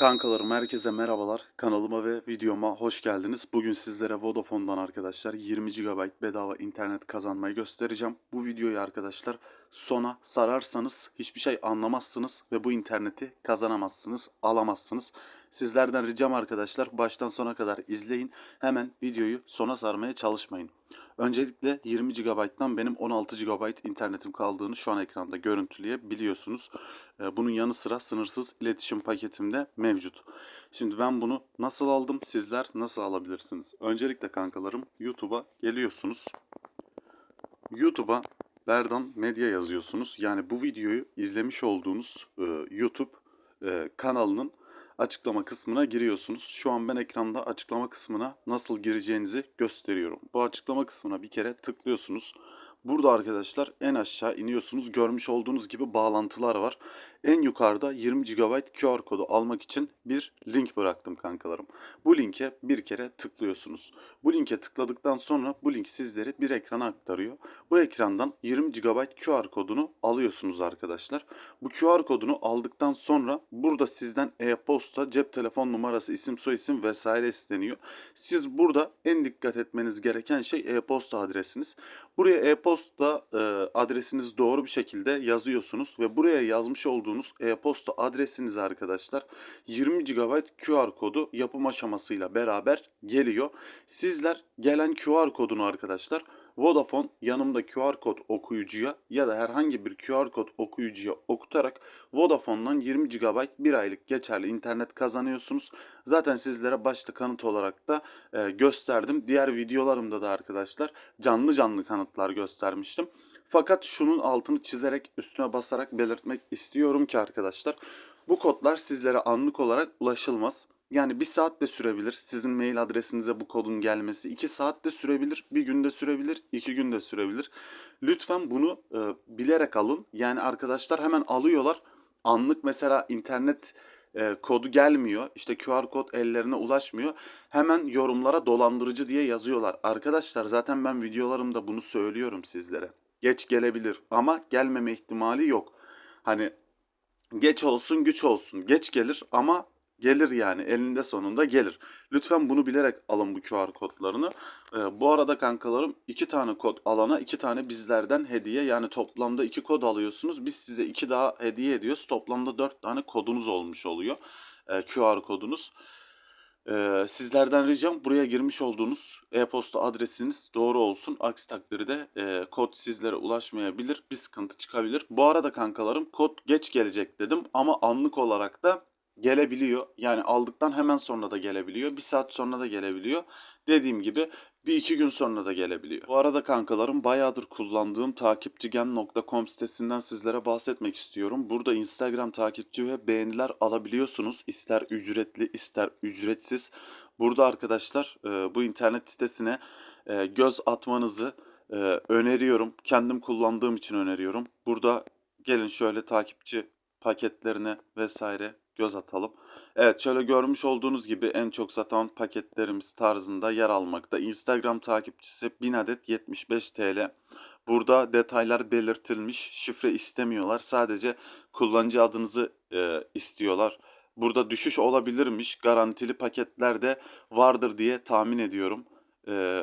Kankalarım herkese merhabalar. Kanalıma ve videoma hoş geldiniz. Bugün sizlere Vodafone'dan arkadaşlar 20 GB bedava internet kazanmayı göstereceğim. Bu videoyu arkadaşlar sona sararsanız hiçbir şey anlamazsınız ve bu interneti kazanamazsınız, alamazsınız. Sizlerden ricam arkadaşlar baştan sona kadar izleyin. Hemen videoyu sona sarmaya çalışmayın. Öncelikle 20 GB'dan benim 16 GB internetim kaldığını şu an ekranda görüntüleyebiliyorsunuz. Ee, Bunun yanı sıra sınırsız iletişim paketimde mevcut. Şimdi ben bunu nasıl aldım? Sizler nasıl alabilirsiniz? Öncelikle kankalarım YouTube'a geliyorsunuz. YouTube'a Berdan Medya yazıyorsunuz. Yani bu videoyu izlemiş olduğunuz e, YouTube e, kanalının açıklama kısmına giriyorsunuz. Şu an ben ekranda açıklama kısmına nasıl gireceğinizi gösteriyorum. Bu açıklama kısmına bir kere tıklıyorsunuz. Burada arkadaşlar en aşağı iniyorsunuz. Görmüş olduğunuz gibi bağlantılar var. En yukarıda 20 GB QR kodu almak için bir link bıraktım kankalarım. Bu linke bir kere tıklıyorsunuz. Bu linke tıkladıktan sonra bu link sizleri bir ekrana aktarıyor. Bu ekrandan 20 GB QR kodunu alıyorsunuz arkadaşlar. Bu QR kodunu aldıktan sonra burada sizden e-posta, cep telefon numarası, isim soyisim vesaire isteniyor. Siz burada en dikkat etmeniz gereken şey e-posta adresiniz. Buraya e-posta e, adresiniz doğru bir şekilde yazıyorsunuz ve buraya yazmış olduğunuz e-posta adresiniz arkadaşlar 20 GB QR kodu yapım aşamasıyla beraber geliyor. Sizler gelen QR kodunu arkadaşlar Vodafone yanımda QR kod okuyucuya ya da herhangi bir QR kod okuyucuya okutarak Vodafone'dan 20 GB bir aylık geçerli internet kazanıyorsunuz. Zaten sizlere başta kanıt olarak da e, gösterdim. Diğer videolarımda da arkadaşlar canlı canlı kanıtlar göstermiştim. Fakat şunun altını çizerek üstüne basarak belirtmek istiyorum ki arkadaşlar bu kodlar sizlere anlık olarak ulaşılmaz. Yani bir saat de sürebilir. Sizin mail adresinize bu kodun gelmesi. iki saat de sürebilir. Bir günde sürebilir. iki günde sürebilir. Lütfen bunu e, bilerek alın. Yani arkadaşlar hemen alıyorlar. Anlık mesela internet e, kodu gelmiyor. İşte QR kod ellerine ulaşmıyor. Hemen yorumlara dolandırıcı diye yazıyorlar. Arkadaşlar zaten ben videolarımda bunu söylüyorum sizlere. Geç gelebilir ama gelmeme ihtimali yok. Hani geç olsun güç olsun. Geç gelir ama gelir yani elinde sonunda gelir. Lütfen bunu bilerek alın bu QR kodlarını. Ee, bu arada kankalarım iki tane kod alana iki tane bizlerden hediye. Yani toplamda iki kod alıyorsunuz. Biz size iki daha hediye ediyoruz. Toplamda dört tane kodunuz olmuş oluyor. Ee, QR kodunuz. Ee, sizlerden ricam buraya girmiş olduğunuz e-posta adresiniz doğru olsun. Aksi takdirde e, kod sizlere ulaşmayabilir. Bir sıkıntı çıkabilir. Bu arada kankalarım kod geç gelecek dedim ama anlık olarak da gelebiliyor. Yani aldıktan hemen sonra da gelebiliyor. Bir saat sonra da gelebiliyor. Dediğim gibi bir iki gün sonra da gelebiliyor. Bu arada kankalarım bayağıdır kullandığım takipçigen.com sitesinden sizlere bahsetmek istiyorum. Burada Instagram takipçi ve beğeniler alabiliyorsunuz. İster ücretli ister ücretsiz. Burada arkadaşlar e, bu internet sitesine e, göz atmanızı e, öneriyorum. Kendim kullandığım için öneriyorum. Burada gelin şöyle takipçi paketlerine vesaire göz atalım. Evet şöyle görmüş olduğunuz gibi en çok satan paketlerimiz tarzında yer almakta. Instagram takipçisi 1000 adet 75 TL. Burada detaylar belirtilmiş. Şifre istemiyorlar. Sadece kullanıcı adınızı e, istiyorlar. Burada düşüş olabilirmiş. Garantili paketler de vardır diye tahmin ediyorum. E,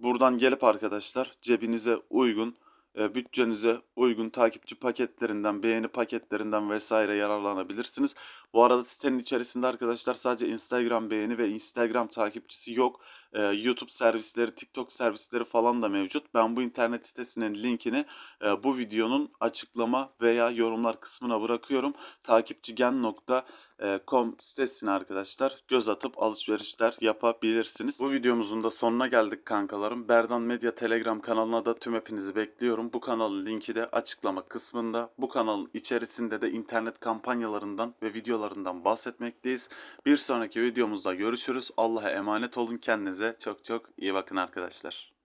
buradan gelip arkadaşlar cebinize uygun bütçenize uygun takipçi paketlerinden, beğeni paketlerinden vesaire yararlanabilirsiniz. Bu arada sitenin içerisinde arkadaşlar sadece Instagram beğeni ve Instagram takipçisi yok. E, YouTube servisleri, TikTok servisleri falan da mevcut. Ben bu internet sitesinin linkini e, bu videonun açıklama veya yorumlar kısmına bırakıyorum. Takipçigen.com sitesine arkadaşlar göz atıp alışverişler yapabilirsiniz. Bu videomuzun da sonuna geldik kankalarım. Berdan Medya Telegram kanalına da tüm hepinizi bekliyorum. Bu kanalın linki de açıklama kısmında. Bu kanalın içerisinde de internet kampanyalarından ve videolarından bahsetmekteyiz. Bir sonraki videomuzda görüşürüz. Allah'a emanet olun. Çok çok iyi bakın arkadaşlar.